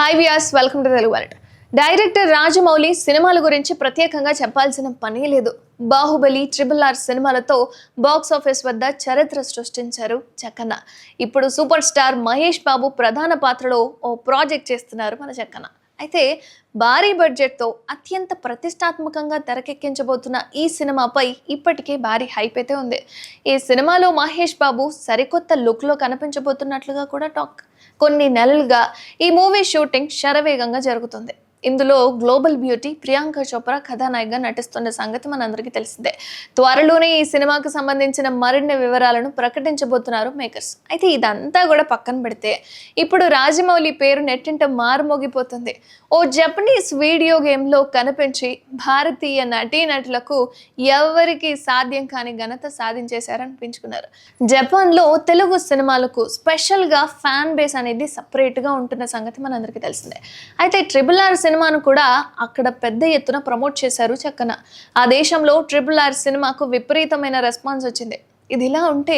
Hi viewers welcome to Telugu world. Director Rajamouli సినిమాల గురించి ప్రత్యేకంగా చెప్పాల్సిన పనే లేదు. బాహుబలి ట్రిపుల్ ఆర్ సినిమాలతో బాక్స్ ఆఫీస్ వద్ద చరిత్ర సృష్టించారు చక్కన. ఇప్పుడు సూపర్ స్టార్ మహేష్ బాబు ప్రధాన పాత్రలో ఓ ప్రాజెక్ట్ చేస్తున్నారు మన చక్కన. అయితే భారీ బడ్జెట్తో అత్యంత ప్రతిష్టాత్మకంగా తెరకెక్కించబోతున్న ఈ సినిమాపై ఇప్పటికే భారీ హైప్ అయితే ఉంది. ఈ సినిమాలో మహేష్ బాబు సరికొత్త లుక్లో కనిపించబోతున్నట్లుగా కూడా టాక్. కొన్ని నెలలుగా ఈ మూవీ షూటింగ్ శరవేగంగా జరుగుతుంది. ఇందులో గ్లోబల్ బ్యూటీ ప్రియాంక చోప్రా కథానాయికగా నటిస్తున్న సంగతి మనందరికీ తెలిసిందే. త్వరలోనే ఈ సినిమాకు సంబంధించిన మరిన్ని వివరాలను ప్రకటించబోతున్నారు మేకర్స్. అయితే ఇదంతా కూడా పక్కన పెడితే ఇప్పుడు రాజమౌళి పేరు నెట్టింట మారుమోగిపోతుంది. ఓ జపనీస్ వీడియో గేమ్లో కనిపించి భారతీయ నటీనటులకు ఎవరికి సాధ్యం కాని ఘనత సాధించేశారనిపించుకున్నారు. జపాన్లో తెలుగు సినిమాలకు స్పెషల్గా ఫ్యాన్ బేస్ అనేది సపరేట్గా ఉంటున్న సంగతి మనందరికీ తెలిసిందే. అయితే ట్రిపుల్ ఆర్ సినిమాను కూడా అక్కడ పెద్ద ఎత్తున ప్రమోట్ చేశారు చక్కన. ఆ దేశంలో ట్రిపుల్ ఆర్ సినిమాకు విపరీతమైన రెస్పాన్స్ వచ్చింది. ఇది ఇలా ఉంటే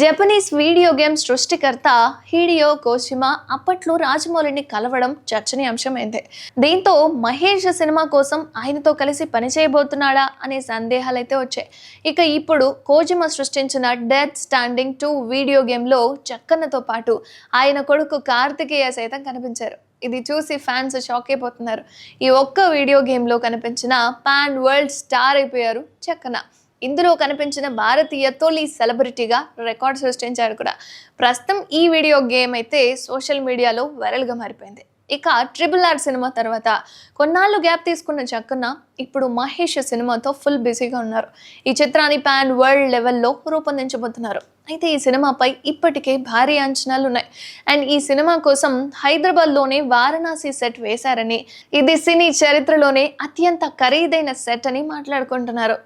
జపనీస్ వీడియో గేమ్ సృష్టికర్త హీడియో కోషిమా అప్పట్లో రాజమౌళిని కలవడం చర్చనీయాంశమైంది. దీంతో మహేష్ సినిమా కోసం ఆయనతో కలిసి పనిచేయబోతున్నాడా అనే సందేహాలైతే వచ్చాయి. ఇక ఇప్పుడు కోజిమా సృష్టించిన డెత్ స్టాండింగ్ టూ వీడియో గేమ్లో చక్కన్నతో పాటు ఆయన కొడుకు కార్తికేయ సైతం కనిపించారు. ఇది చూసి ఫ్యాన్స్ షాక్ అయిపోతున్నారు. ఈ ఒక్క వీడియో గేమ్లో కనిపించిన పాన్ వరల్డ్ స్టార్ అయిపోయారు చక్కన. ఇందులో కనిపించిన భారతీయ తొలి సెలబ్రిటీగా రికార్డ్ సృష్టించారు కూడా. ప్రస్తుతం ఈ వీడియో గేమ్ అయితే సోషల్ మీడియాలో వైరల్గా మారిపోయింది. ఇక ట్రిపుల్ ఆర్ సినిమా తర్వాత కొన్నాళ్ళు గ్యాప్ తీసుకున్న చక్కన ఇప్పుడు మహేష్ సినిమాతో ఫుల్ బిజీగా ఉన్నారు. ఈ చిత్రాన్ని పాన్ వరల్డ్ లెవెల్లో రూపొందించబోతున్నారు. అయితే ఈ సినిమాపై ఇప్పటికే భారీ అంచనాలు ఉన్నాయి. అండ్ ఈ సినిమా కోసం హైదరాబాద్లోనే వారణాసి సెట్ వేశారని ఇది సినీ చరిత్రలోనే అత్యంత ఖరీదైన సెట్ అని మాట్లాడుకుంటున్నారు.